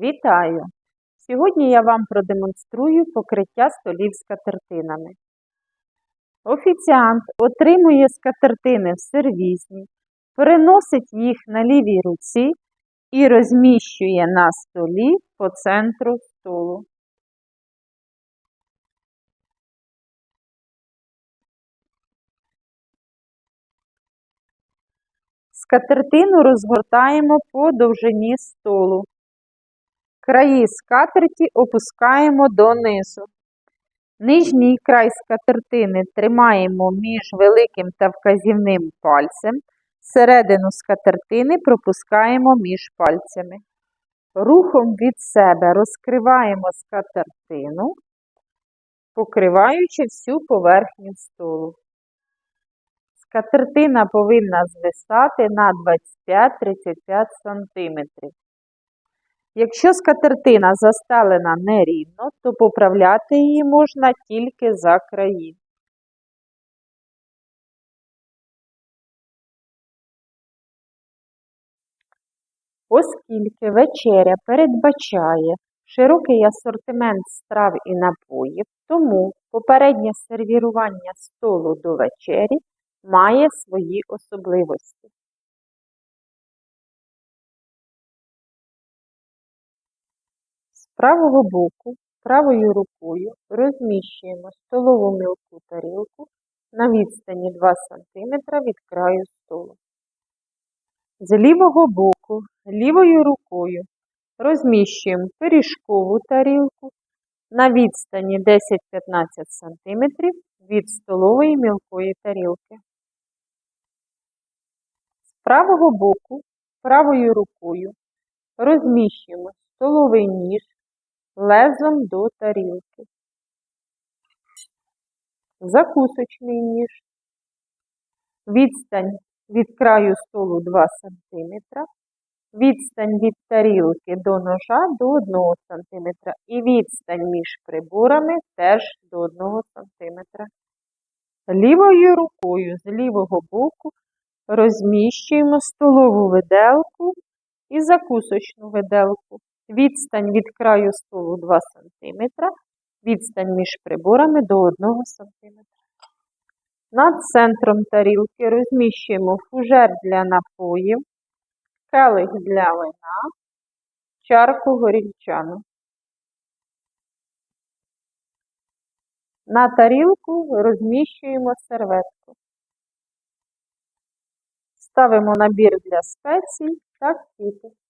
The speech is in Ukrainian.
Вітаю! Сьогодні я вам продемонструю покриття столів скатертинами. Офіціант отримує скатертини в сервізні, переносить їх на лівій руці і розміщує на столі по центру столу. Скатертину розгортаємо по довжині столу. Краї скатерті опускаємо донизу. Нижній край скатертини тримаємо між великим та вказівним пальцем. Середину скатертини пропускаємо між пальцями. Рухом від себе розкриваємо скатертину, покриваючи всю поверхню столу. Скатертина повинна звисати на 25-35 см. Якщо скатертина застелена нерівно, то поправляти її можна тільки за краї. Оскільки вечеря передбачає широкий асортимент страв і напоїв, тому попереднє сервірування столу до вечері має свої особливості. Правого боку правою рукою розміщуємо столову мілку тарілку на відстані 2 см від краю столу. З лівого боку лівою рукою розміщуємо пиріжкову тарілку на відстані 10-15 см від столової мілкої тарілки. З правого боку правою рукою розміщуємо столовий ніж лезом до тарілки, закусочний ніж, відстань від краю столу 2 см, відстань від тарілки до ножа до 1 см і відстань між приборами теж до 1 см. Лівою рукою з лівого боку розміщуємо столову виделку і закусочну виделку. Відстань від краю столу 2 см, відстань між приборами до 1 см. Над центром тарілки розміщуємо фужер для напоїв, келих для вина, чарку горільчану. На тарілку розміщуємо серветку. Ставимо набір для спецій та квіти.